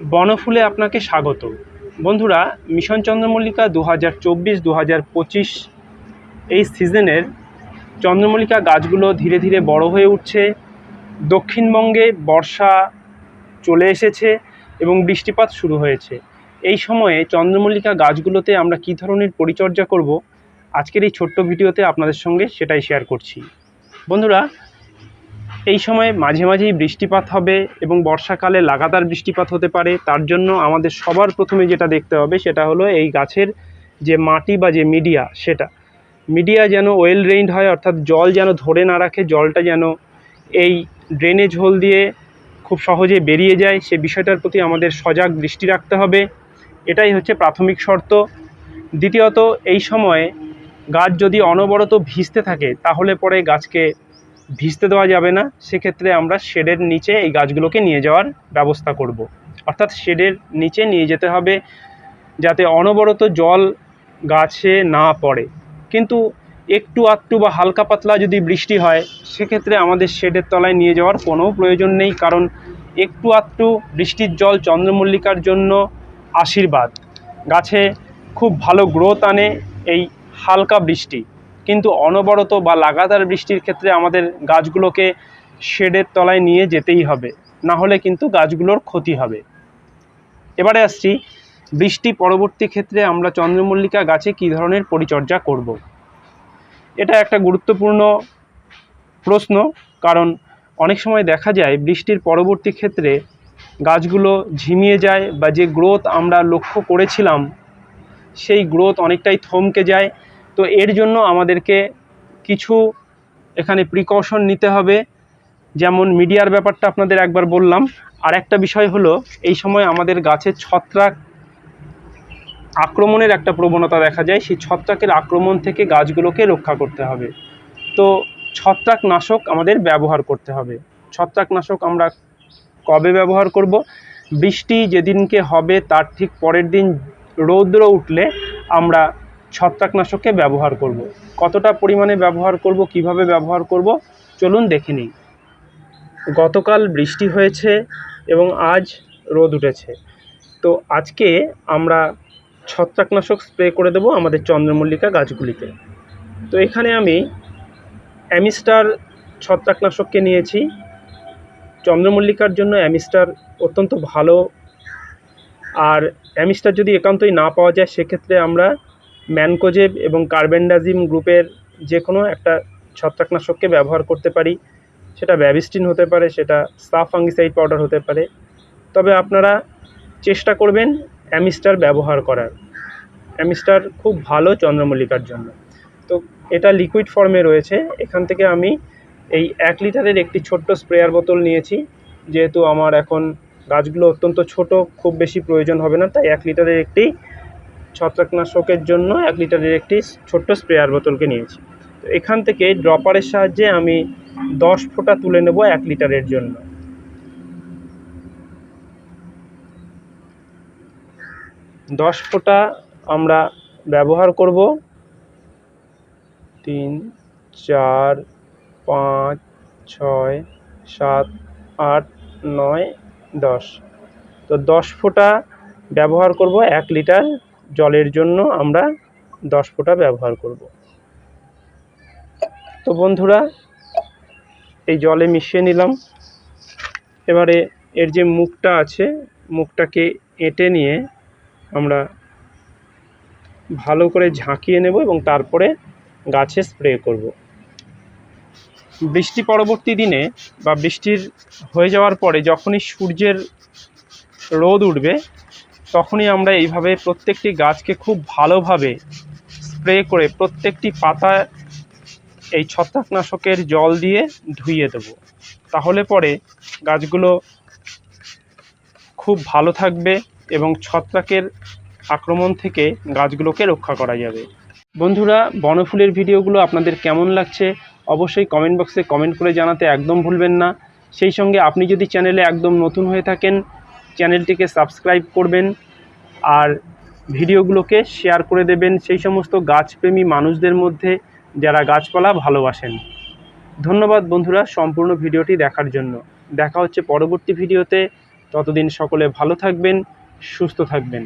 বনফুলে আপনাকে স্বাগত। বন্ধুরা, মিশন চন্দ্রমল্লিকা দু হাজার চব্বিশ দু হাজার পঁচিশ এই সিজনের চন্দ্রমল্লিকা গাছগুলো ধীরে ধীরে বড় হয়ে উঠছে। দক্ষিণবঙ্গে বর্ষা চলে এসেছে এবং বৃষ্টিপাত শুরু হয়েছে। এই সময়ে চন্দ্রমল্লিকা গাছগুলোতে আমরা কী ধরনের পরিচর্যা করব? আজকের এই ছোট্ট ভিডিওতে আপনাদের সঙ্গে সেটাই শেয়ার করছি। বন্ধুরা এই সময় মাঝে মাঝেই বৃষ্টিপাত হবে এবং বর্ষাকালে লাগাতার বৃষ্টিপাত হতে পারে, তার জন্য আমাদের সবার প্রথমে যেটা দেখতে হবে সেটা হলো এই গাছের যে মাটি বা যে মিডিয়া, সেটা। মিডিয়া যেন ওয়েল রেইনড হয়, অর্থাৎ জল যেন ধরে না রাখে, জলটা যেন এই ড্রেনেজ হোল দিয়ে খুব সহজে বেরিয়ে যায়, সে বিষয়টার প্রতি আমাদের সজাগ দৃষ্টি রাখতে হবে। এটাই হচ্ছে প্রাথমিক শর্ত। দ্বিতীয়ত, এই সময়ে গাছ যদি অনবরত ভিজতে থাকে, তাহলে পরে গাছকে ভিজতে দেওয়া যাবে না, সেক্ষেত্রে আমরা শেডের নিচে এই গাছগুলোকে নিয়ে যাওয়ার ব্যবস্থা করব। অর্থাৎ শেডের নিচে নিয়ে যেতে হবে যাতে অনবরত জল গাছে না পড়ে। কিন্তু একটু আধটু বা হালকা পাতলা যদি বৃষ্টি হয়, সেক্ষেত্রে আমাদের শেডের তলায় নিয়ে যাওয়ার কোনো প্রয়োজন নেই, কারণ একটু আধটু বৃষ্টির জল চন্দ্রমল্লিকার জন্য আশীর্বাদ। গাছে খুব ভালো গ্রোথ আনে এই হালকা বৃষ্টি। কিন্তু অনবরত বা লাগাতার বৃষ্টির ক্ষেত্রে আমাদের গাছগুলোকে শেডের তলায় নিয়ে যেতেই হবে। না হলে কিন্তু গাছগুলোর ক্ষতি হবে। এবারে আসছি, বৃষ্টি পরবর্তী ক্ষেত্রে আমরা চন্দ্রমল্লিকা গাছে কী ধরনের পরিচর্যা করব। এটা একটা গুরুত্বপূর্ণ প্রশ্ন, কারণ অনেক সময় দেখা যায় বৃষ্টির পরবর্তী ক্ষেত্রে গাছগুলো ঝিমিয়ে যায় বা যে গ্রোথ আমরা লক্ষ্য করেছিলাম, সেই গ্রোথ অনেকটাই থমকে যায়। তো এর জন্য আমাদেরকে কিছু এখানে প্রিকশন নিতে হবে। যেমন মিডিয়ার ব্যাপারটা আপনাদের একবার বললাম। আর একটা বিষয় হলো, এই সময় আমাদের গাছের ছত্রাক আক্রমণের একটা প্রবণতা দেখা যায়। সেই ছত্রাকের আক্রমণ থেকে গাছগুলোকে রক্ষা করতে হবে। তো ছত্রাকনাশক আমাদের ব্যবহার করতে হবে। ছত্রাকনাশক আমরা কবে ব্যবহার করব? বৃষ্টি যেদিনকে হবে, তার ঠিক পরের দিন রৌদ্র উঠলে আমরা ছত্রাকনাশককে ব্যবহার করব। কতটা পরিমাণে ব্যবহার করব, কীভাবে ব্যবহার করব, চলুন দেখে নিই। গতকাল বৃষ্টি হয়েছে এবং আজ রোদ উঠেছে। তো আজকে আমরা ছত্রাকনাশক স্প্রে করে দেব আমাদের চন্দ্রমল্লিকা গাছগুলিতে। তো এখানে আমি অ্যামিস্টার ছত্রাকনাশককে নিয়েছি। চন্দ্রমল্লিকার জন্য অ্যামিস্টার অত্যন্ত ভালো। আর অ্যামিস্টার যদি একান্তই না পাওয়া যায়, সেক্ষেত্রে আমরা ম্যানকোজেব এবং কার্বেন্ডাজিম গ্রুপের যে কোনো একটা ছত্রাকনাশককে ব্যবহার করতে পারি। সেটা ব্যাবিস্টিন হতে পারে, সেটা সাফ ফাঙ্গিসাইড পাউডার হতে পারে। তবে আপনারা চেষ্টা করবেন অ্যামিস্টার ব্যবহার করার। অ্যামিস্টার খুব ভালো চন্দ্রমল্লিকার জন্য। তো এটা লিকুইড ফর্মে রয়েছে। এখান থেকে আমি এই এক লিটারের একটি ছোট্ট স্প্রেয়ার বোতল নিয়েছি। যেহেতু আমার এখন গাছগুলো অত্যন্ত ছোট, খুব বেশি প্রয়োজন হবে না, তাই এক লিটারের একটি ছত্রাকনাশকের জন্য এক লিটারের একটি ছোট্ট স্প্রেয়ার বোতলকে নিয়েছি। তো এখান থেকে ড্রপারের সাহায্যে আমি দশ ফোঁটা তুলে নেব এক লিটারের জন্য। দশ ফোঁটা আমরা ব্যবহার করব। তিন, চার, পাঁচ, ছয়, সাত, আট, নয়, দশ। তো দশ ফোঁটা ব্যবহার করব এক লিটার জলের জন্য আমরা দশ ফোঁটা ব্যবহার করব। তো বন্ধুরা, এই জলে মিশিয়ে নিলাম। এবারে এর যে মুখটা আছে, মুখটাকে এঁটে নিয়ে আমরা ভালো করে ঝাঁকিয়ে নেব এবং তারপরে গাছে স্প্রে করব। বৃষ্টি পরবর্তী দিনে বা বৃষ্টির হয়ে যাওয়ার পরে যখনই সূর্যের রোদ উঠবে তখনই আমরা এইভাবে প্রত্যেকটি গাছকে খুব ভালোভাবে স্প্রে করে প্রত্যেকটি পাতা এই ছত্রাকনাশকের জল দিয়ে ধুইয়ে দেব। তাহলে পরে গাছগুলো খুব ভালো থাকবে এবং ছত্রাকের আক্রমণ থেকে গাছগুলোকে রক্ষা করা যাবে। বন্ধুরা, বনফুলের ভিডিওগুলো আপনাদের কেমন লাগছে অবশ্যই কমেন্ট বক্সে কমেন্ট করে জানাতে একদম ভুলবেন না। সেই সঙ্গে আপনি যদি চ্যানেলে একদম নতুন হয়ে থাকেন চ্যানেলটিকে সাবস্ক্রাইব করবেন আর ভিডিওগুলোকে শেয়ার করে দেবেন সেই সমস্ত গাছপ্রেমী মানুষদের মধ্যে যারা গাছপালা ভালোবাসেন। ধন্যবাদ বন্ধুরা সম্পূর্ণ ভিডিওটি দেখার জন্য। দেখা হচ্ছে পরবর্তী ভিডিওতে। ততদিন সকলে ভালো থাকবেন, সুস্থ থাকবেন।